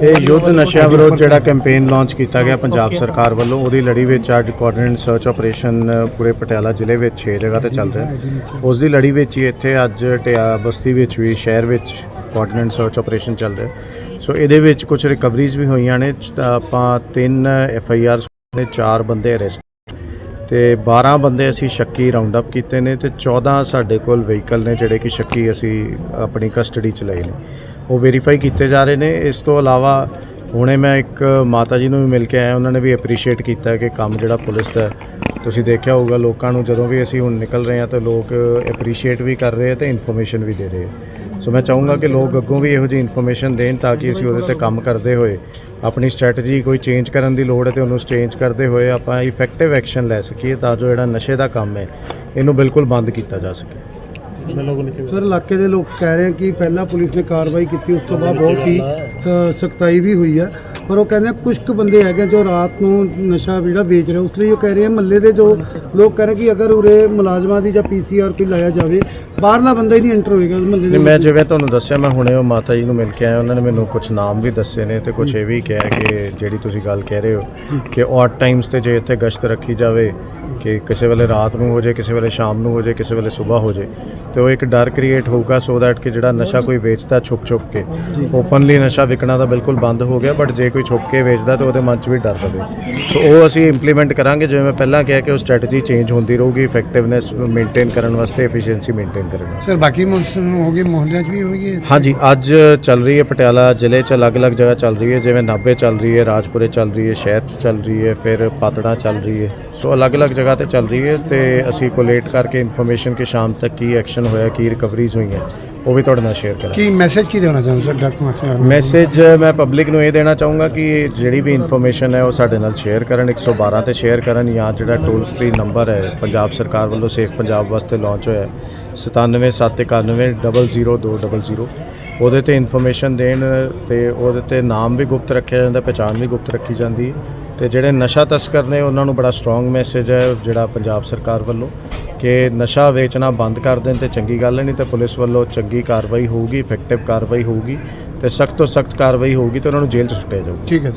ਇਹ ਯੁੱਧ ਨਸ਼ਿਆਂ ਵਿਰੁੱਧ ਜਿਹੜਾ ਕੈਂਪੇਨ ਲਾਂਚ ਕੀਤਾ ਗਿਆ ਪੰਜਾਬ ਸਰਕਾਰ ਵੱਲੋਂ ਉਹਦੀ ਲੜੀ ਵਿੱਚ ਅੱਜ ਕੋਆਰਡੀਨੇਟ ਸਰਚ ਆਪਰੇਸ਼ਨ ਪੂਰੇ ਪਟਿਆਲਾ ਜ਼ਿਲ੍ਹੇ ਵਿੱਚ 6 ਜਗ੍ਹਾ ਤੇ ਚੱਲ ਰਿਹਾ ਉਸ ਦੀ ਲੜੀ ਵਿੱਚ ਹੀ ਇੱਥੇ ਅੱਜ ਟਿਆ ਬਸਤੀ ਵਿੱਚ ਵੀ ਸ਼ਹਿਰ ਵਿੱਚ ਕੋਆਰਡੀਨੇਟ ਸਰਚ ਆਪਰੇਸ਼ਨ ਚੱਲ ਰਿਹਾ ਸੋ ਇਹਦੇ ਵਿੱਚ ਕੁਝ ਰਿਕਵਰੀਜ਼ ਵੀ ਹੋਈਆਂ ਨੇ ਆਪਾਂ ਤਿੰਨ ਐਫ ਆਈ ਆਰ ਨੇ ਚਾਰ ਬੰਦੇ ਅਰੈਸਟ ਤੇ 12 ਬੰਦੇ ਅਸੀਂ ਸ਼ੱਕੀ ਰਾਉਂਡ ਅਪ ਕੀਤੇ ਨੇ ਤੇ 14 ਸਾਡੇ ਕੋਲ ਵਹੀਕਲ ਨੇ ਜਿਹੜੇ ਕਿ ਸ਼ੱਕੀ ਅਸੀਂ ਆਪਣੀ ਕਸਟਡੀ ਚ ਲਏ ਨੇ। ਉਹ ਵੈਰੀਫਾਈ ਕੀਤੇ ਜਾ ਰਹੇ ਨੇ। ਇਸ ਤੋਂ ਇਲਾਵਾ ਹੁਣੇ ਮੈਂ ਇੱਕ ਮਾਤਾ ਜੀ ਨੂੰ ਵੀ ਮਿਲ ਕੇ ਆਇਆ। ਉਹਨਾਂ ਨੇ ਵੀ ਐਪਰੀਸ਼ੀਏਟ ਕੀਤਾ ਕਿ ਕੰਮ ਜਿਹੜਾ ਪੁਲਿਸ ਦਾ ਤੁਸੀਂ ਦੇਖਿਆ ਹੋਊਗਾ ਲੋਕਾਂ ਨੂੰ ਜਦੋਂ ਵੀ ਅਸੀਂ ਹੁਣ ਨਿਕਲ ਰਹੇ ਹਾਂ ਤਾਂ ਲੋਕ ਐਪਰੀਸ਼ੀਏਟ ਵੀ ਕਰ ਰਹੇ ਆ ਤੇ ਇਨਫੋਰਮੇਸ਼ਨ ਵੀ ਦੇ ਰਹੇ ਆ। ਸੋ ਮੈਂ ਚਾਹੂੰਗਾ ਕਿ ਲੋਕ ਅੱਗੋਂ ਵੀ ਇਹੋ ਜਿਹੀ ਇਨਫੋਰਮੇਸ਼ਨ ਦੇਣ ਤਾਂ ਕਿ ਅਸੀਂ ਉਹਦੇ ਤੇ ਕੰਮ ਕਰਦੇ ਹੋਏ ਆਪਣੀ ਸਟ੍ਰੈਟਜੀ ਕੋਈ ਚੇਂਜ ਕਰਨ ਦੀ ਲੋੜ ਹੈ ਤੇ ਉਹਨੂੰ ਚੇਂਜ ਕਰਦੇ ਹੋਏ ਆਪਾਂ ਇਫੈਕਟਿਵ ਐਕਸ਼ਨ ਲੈ ਸਕੀਏ ਤਾਂ ਜੋ ਜਿਹੜਾ ਨਸ਼ੇ ਦਾ ਕੰਮ ਹੈ, ਇਹਨੂੰ ਬਿਲਕੁਲ ਬੰਦ ਕੀਤਾ ਜਾ ਸਕੇ। ਸਰ ਇਲਾਕੇ ਦੇ ਲੋਕ ਕਹਿ ਰਹੇ ਆ ਕਿ ਪਹਿਲਾਂ ਪੁਲਿਸ ਨੇ ਕਾਰਵਾਈ ਕੀਤੀ ਉਸ ਤੋਂ ਬਾਅਦ ਬਹੁਤ ਹੀ ਸਖਤਾਈ ਵੀ ਹੋਈ ਹੈ ਪਰ ਉਹ ਕਹਿੰਦੇ ਕੁਝ ਕੁ ਬੰਦੇ ਹੈਗੇ ਜੋ ਰਾਤ ਨੂੰ ਨਸ਼ਾ ਜਿਹੜਾ ਵੇਚ ਰਹੇ ਉਸ ਲਈ ਉਹ ਕਹਿ ਰਹੇ ਆ ਮੱਲੇ ਦੇ ਜੋ ਲੋਕ ਕਹਿ ਰਹੇ ਕਿ ਅਗਰ ਉਰੇ ਮੁਲਾਜ਼ਮਾਂ ਦੀ ਜਾਂ ਪੀਸੀਆਰ ਕੋਈ ਲਾਇਆ ਜਾਵੇ ਬਾਹਰਲਾ ਬੰਦਾ ਹੀ ਨਹੀਂ ਐਂਟਰ ਹੋਏਗਾ ਮੱਲੇ ਦੇ ਮੈਂ। ਜਿਵੇਂ ਤੁਹਾਨੂੰ ਦੱਸਿਆ ਮੈਂ ਹੁਣੇ ਉਹ ਮਾਤਾ ਜੀ ਨੂੰ ਮਿਲ ਕੇ ਆਇਆ ਉਹਨਾਂ ਨੇ ਮੈਨੂੰ ਕੁਝ ਨਾਮ ਵੀ ਦੱਸੇ ਨੇ ਤੇ ਕੁਝ ਇਹ ਵੀ ਕਿਹਾ ਕਿ ਜਿਹੜੀ ਤੁਸੀਂ ਗੱਲ ਕਹਿ ਰਹੇ ਹੋ ਕਿ ਔਡ ਟਾਈਮਸ ਤੇ ਜੇ ਇੱਥੇ ਗਸ਼ਤ ਰੱਖੀ ਜਾਵੇ ਕਿ ਕਿਸੇ ਵੇਲੇ ਰਾਤ ਨੂੰ ਹੋ ਜੇ ਕਿਸੇ ਵੇਲੇ ਸ਼ਾਮ ਨੂੰ ਹੋ ਜੇ ਕਿਸੇ ਵੇਲੇ ਸਵੇਰ ਹੋ ਜੇ ਤੇ ਉਹ ਇੱਕ ਡਰ ਕ੍ਰੀਏਟ ਹੋਊਗਾ ਸੋ ਦੈਟ ਕਿ ਜਿਹੜਾ ਨਸ਼ਾ ਕੋਈ ਵੇਚਦਾ ਛੁਪ ਛੁਪ ਕੇ ਓਪਨਲੀ ਨਸ਼ਾ ਵਿਕਣਾ ਤਾਂ ਬਿਲਕੁਲ ਬੰਦ ਹੋ ਗਿਆ ਬਟ ਜੇ ਕੋਈ ਛੁਪ ਕੇ ਵੇਚਦਾ ਤਾਂ ਉਹਦੇ ਮਨ 'ਚ ਵੀ ਡਰ ਪਵੇ ਸੋ ਉਹ ਅਸੀਂ ਇੰਪਲੀਮੈਂਟ ਕਰਾਂਗੇ ਜਿਵੇਂ ਮੈਂ ਪਹਿਲਾਂ ਕਿਹਾ ਕਿ ਉਹ ਸਟ੍ਰੈਟਜੀ ਚੇਂਜ ਹੁੰਦੀ ਰਹੂਗੀ ਇਫੈਕਟਿਵਨੈਸ ਮੇਨਟੇਨ ਕਰਨ ਵਾਸਤੇ ਐਫੀਸ਼ੀਐਂਸੀ ਮੇਨਟੇਨ ਕਰਨ ਸਰ ਬਾਕੀ ਮੁਸਲਮਾਨ ਹੋ ਗਏ ਮੁਹੱਲਿਆਂ 'ਚ ਵੀ ਹੋਣਗੇ ਹਾਂਜੀ ਅੱਜ ਚੱਲ ਰਹੀ ਹੈ ਪਟਿਆਲਾ ਜ਼ਿਲ੍ਹੇ 'ਚ ਅਲੱਗ-ਅਲੱਗ ਜਗ੍ਹਾ ਚੱਲ ਰਹੀ ਹੈ ਜਿਵੇਂ ਨਾਭੇ ਚੱਲ ਰਹੀ ਹੈ ਰਾਜਪੁਰੇ ਚੱਲ ਰਹੀ ਹੈ ਸ਼ਹਿਰ 'ਚ ਚੱਲ ਰਹੀ ਹੈ ਫਿਰ ਪਾਤੜਾ ਚੱਲ ਰਹੀ ਹੈ। ਸੋ ਅਲੱਗ-ਅਲੱਗ ਜਗ੍ਹਾ ਤੇ ਚੱਲ ਰਹੀ ਹੈ ਤੇ ਅਸੀਂ ਕੋਲੇਟ ਕਰਕੇ ਇਨਫੋਰਮੇਸ਼ਨ ਕਿ ਸ਼ਾਮ ਤੱਕ ਕੀ ਐਕਸ਼ਨ ਹੋਇਆ ਕੀ ਰਿਕਵਰੀਜ਼ ਹੋਈਆਂ ਉਹ ਵੀ ਤੁਹਾਡੇ ਨਾਲ ਸ਼ੇਅਰ ਕਰਾਂਗੇ। ਕੀ ਮੈਸੇਜ ਕੀ ਦੇਣਾ ਚਾਹੁੰਦੇ ਸਰ ਡਾਕਟਰ ਮਾਸਟਰ ਮੈਸੇਜ ਮੈਂ ਪਬਲਿਕ ਨੂੰ ਇਹ ਦੇਣਾ ਚਾਹੂੰਗਾ ਕਿ ਜਿਹੜੀ ਵੀ ਇਨਫੋਰਮੇਸ਼ਨ ਹੈ ਉਹ ਸਾਡੇ ਨਾਲ ਸ਼ੇਅਰ ਕਰਨ 112 ਤੇ ਸ਼ੇਅਰ ਕਰਨ ਜਾਂ ਜਿਹੜਾ ਟੋਲ ਫ੍ਰੀ ਨੰਬਰ ਹੈ ਪੰਜਾਬ ਸਰਕਾਰ ਵੱਲੋਂ ਸੇਫ ਪੰਜਾਬ ਵਾਸਤੇ ਲਾਂਚ ਹੋਇਆ ਹੈ 9771900200 ਉਹਦੇ ਤੇ ਇਨਫੋਰਮੇਸ਼ਨ ਦੇਣ ਤੇ ਉਹਦੇ ਤੇ ਨਾਮ ਵੀ ਗੁਪਤ ਰੱਖਿਆ ਜਾਂਦਾ ਪਹਿਚਾਣ ਵੀ ਗੁਪਤ ਰੱਖੀ ਜਾਂਦੀ ਹੈ। ਤੇ ਜਿਹੜੇ ਨਸ਼ਾ ਤਸਕਰ ਨੇ, ਉਹਨਾਂ ਨੂੰ ਬੜਾ ਸਟਰੋਂਗ ਮੈਸੇਜ ਹੈ ਜਿਹੜਾ ਪੰਜਾਬ ਸਰਕਾਰ ਵੱਲੋਂ ਕਿ ਨਸ਼ਾ ਵੇਚਣਾ ਬੰਦ ਕਰ ਦੇਣ ਤੇ ਚੰਗੀ ਗੱਲ ਨਹੀਂ ਤੇ ਪੁਲਿਸ ਵੱਲੋਂ ਚੰਗੀ ਕਾਰਵਾਈ ਹੋਊਗੀ ਇਫੈਕਟਿਵ ਕਾਰਵਾਈ ਹੋਊਗੀ ਤੇ ਸਖਤ ਤੋਂ ਸਖਤ ਕਾਰਵਾਈ ਹੋਊਗੀ ਤੇ ਉਹਨਾਂ ਨੂੰ ਜੇਲ੍ਹ 'ਚ ਸੁੱਟਿਆ ਜਾਊਗਾ। ਠੀਕ ਹੈ।